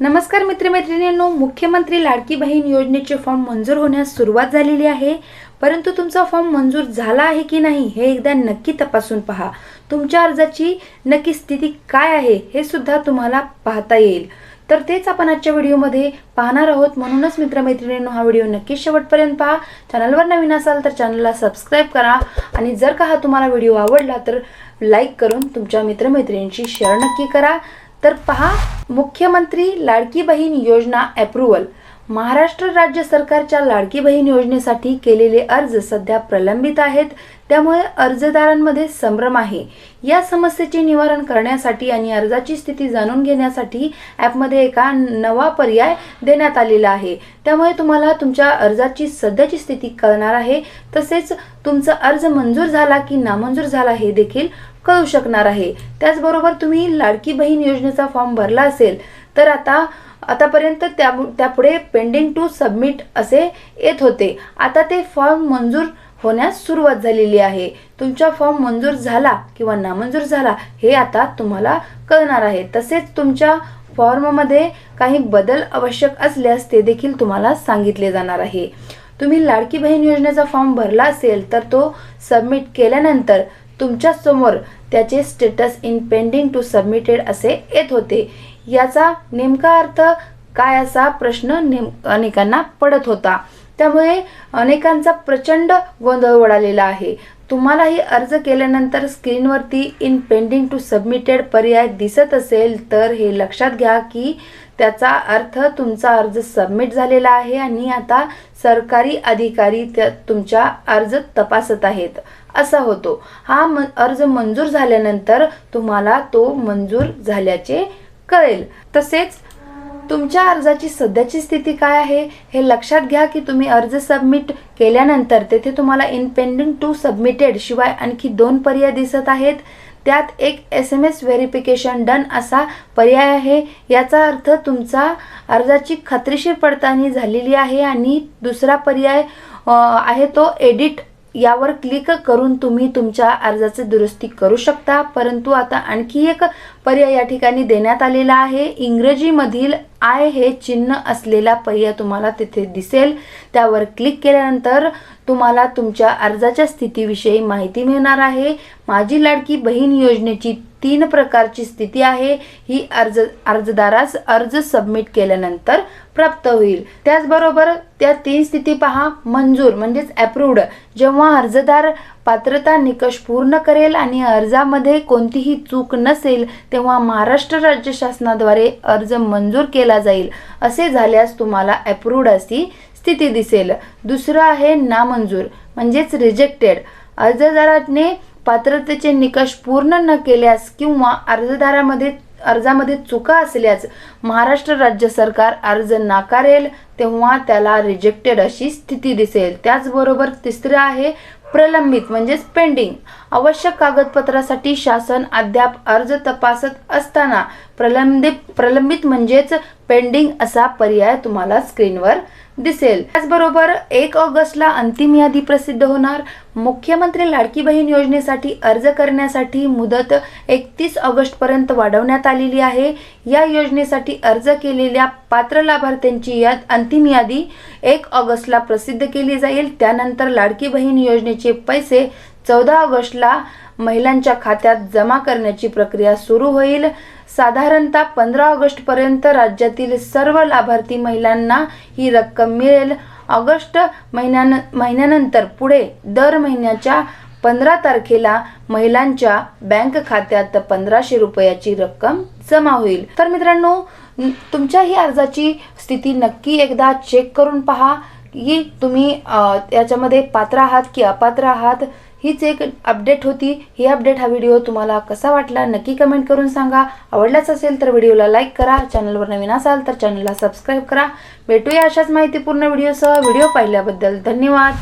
नमस्कार मित्रमैत्रिणींनो मुख्यमंत्री लाडकी बहीण योजनेचे फॉर्म मंजूर होण्यास सुरुवात झालेली आहे. परंतु तुमचा फॉर्म मंजूर झाला आहे की नाही हे एकदा नक्की तपासून पहा. तुमच्या अर्जाची नक्की स्थिती काय आहे हे सुद्धा तुम्हाला पाहता येईल. तर तेच आपण आजच्या व्हिडिओमध्ये पाहणार आहोत. म्हणूनच मित्रमैत्रिणींनो हा व्हिडिओ नक्की शेवटपर्यंत पहा. चॅनलवर नवीन असाल तर चॅनलला सबस्क्राईब करा. आणि जर का हा तुम्हाला व्हिडिओ आवडला तर लाईक करून तुमच्या मित्रमैत्रिणींशी शेअर नक्की करा. तर पहा मुख्यमंत्री लाडकी बहीण योजना अप्रुव्हल महाराष्ट्र राज्य सरकारच्या लाडकी बहीण योजनेसाठी केलेले अर्ज सध्या प्रलंबित आहेत. त्यामुळे अर्जदारांमध्ये संभ्रम आहे. या समस्येचे निवारण करण्यासाठी आणि अर्जाची स्थिती जाणून घेण्यासाठी ॲपमध्ये एका नवा पर्याय देण्यात आलेला आहे. त्यामुळे तुम्हाला तुमच्या अर्जाची सध्याची स्थिती कळणार आहे. तसेच तुमचा अर्ज मंजूर झाला की नामंजूर झाला हे देखील कळू शकणार आहे. त्याचबरोबर तुम्ही लाडकी बहीण योजनेचा फॉर्म भरला असेल तर आता आतापर्यंत त्या त्यापुढे पेंडिंग टू सबमिट असे येत होते. आता ते फॉर्म मंजूर होण्यास सुरुवात झालेली आहे. तुमचा फॉर्म मंजूर झाला किंवा नामंजूर झाला हे आता तुम्हाला कळणार आहे. तसेच तुमच्या फॉर्ममध्ये काही बदल आवश्यक असल्यास ते देखील तुम्हाला सांगितले जाणार आहे. तुम्ही लाडकी बहीण योजनेचा फॉर्म भरला असेल तर तो सबमिट केल्यानंतर तुमच्यासमोर त्याचे status in pending to submitted असे येत होते. याचा नेमका अर्थ काय असा प्रश्न नेम अनेकांना पडत होता. त्यामुळे अनेकांचा प्रचंड गोंधळ उडालेला आहे. तुम्हालाही अर्ज केल्यानंतर स्क्रीनवरती इन पेंडिंग टू सबमिटेड पर्याय दिसत असेल तर हे लक्षात घ्या की त्याचा अर्थ तुमचा अर्ज सबमिट झालेला आहे आणि आता सरकारी अधिकारी त्या तुमचा अर्ज तपासत आहेत. असा होतो. हा म अर्ज मंजूर झाल्यानंतर तुम्हाला तो मंजूर झाल्याचे कळेल. तसेच तुमच्या अर्जाची सध्याची स्थिती काय आहे हे लक्षात घ्या की तुम्ही अर्ज सबमिट केल्यानंतर तेथे तुम्हाला इन पेंडिंग टू सबमिटेड शिवाय आणखी दोन पर्याय दिसत आहेत. त्यात एक S M S verification done असा पर्याय आहे. याचा अर्थ तुमचा अर्जाची खात्रीशीर पडताळणी झालेली आहे आणि दुसरा पर्याय आहे तो एडिट यावर क्लिक करून तुम्ही तुमच्या अर्जाची दुरुस्ती करू शकता. परंतु आता आणखी एक पर्याय या ठिकाणी देण्यात आलेला आहे. इंग्रजीमधील आय हे चिन्ह असलेला पर्याय तुम्हाला तिथे दिसेल. त्यावर क्लिक केल्यानंतर तुम्हाला तुमच्या अर्जाच्या स्थितीविषयी माहिती मिळणार आहे. माझी लाडकी बहीण योजनेची तीन प्रकारची स्थिती आहे. ही अर्ज अर्जदारास अर्ज सबमिट केल्यानंतर प्राप्त होईल. त्याचबरोबर त्या तीन स्थिती पहा. मंजूर म्हणजेच अप्रूव्ड जेव्हा अर्जदार पात्रता निकष पूर्ण करेल आणि अर्जामध्ये कोणतीही चूक नसेल तेव्हा महाराष्ट्र राज्य शासनाद्वारे अर्ज मंजूर केला जाईल. असे झाल्यास तुम्हाला अप्रूव्ड अशी स्थिती दिसेल. दुसरं आहे नामंजूर म्हणजेच रिजेक्टेड अर्जदाराने पात्रतेचे निकष पूर्ण न केल्यास किंवा अर्जदारामध्ये अर्जामध्ये चुका असल्यास महाराष्ट्र राज्य सरकार अर्ज नाकारेल तेव्हा त्याला रिजेक्टेड अशी स्थिती दिसेल. त्याचबरोबर तिसरं आहे प्रलंबित म्हणजेच पेंडिंग आवश्यक कागदपत्रासाठी शासन अद्याप अर्ज तपासत असताना प्रलंबित प्रलंबित म्हणजेच पेंडिंग असा पर्याय तुम्हाला स्क्रीनवर दिसेल. त्याचबरोबर एक ऑगस्टला अंतिम यादी प्रसिद्ध होणार. मुख्यमंत्री लाडकी बहीण योजनेसाठी अर्ज करण्यासाठी मुदत एकतीस ऑगस्टपर्यंत वाढवण्यात आलेली आहे. या योजनेसाठी अर्ज केलेल्या पात्र लाभार्थ्यांची याद अंतिम यादी एक ऑगस्टला प्रसिद्ध केली जाईल. त्यानंतर लाडकी बहीण योजनेचे पैसे चौदा ऑगस्टला महिलांच्या खात्यात जमा करण्याची प्रक्रिया सुरू होईल. साधारणतः पंधरा ऑगस्टपर्यंत राज्यातील सर्व लाभार्थी महिलांना ही रक्कम मिळेल. ऑगस्ट महिन्यान महिन्यानंतर पुढे दर महिन्याच्या पंधरा तारखेला महिलांच्या बँक खात्यात पंधराशे रुपयाची रक्कम जमा होईल. तर मित्रांनो तुमच्या ही अर्जाची स्थिती नक्की एकदा चेक करून पहा. की तुम्ही याच्यामध्ये पात्र आहात की अपात्र आहात हीच एक अपडेट होती. ही अपडेट हा व्हिडिओ तुम्हाला कसा वाटला नक्की कमेंट करून सांगा. आवडलाच असेल तर व्हिडिओला लाईक करा. चॅनलवर नवीन असाल तर चॅनलला सबस्क्राईब करा. भेटूया अशाच माहितीपूर्ण व्हिडिओसह. व्हिडिओ पाहिल्याबद्दल धन्यवाद.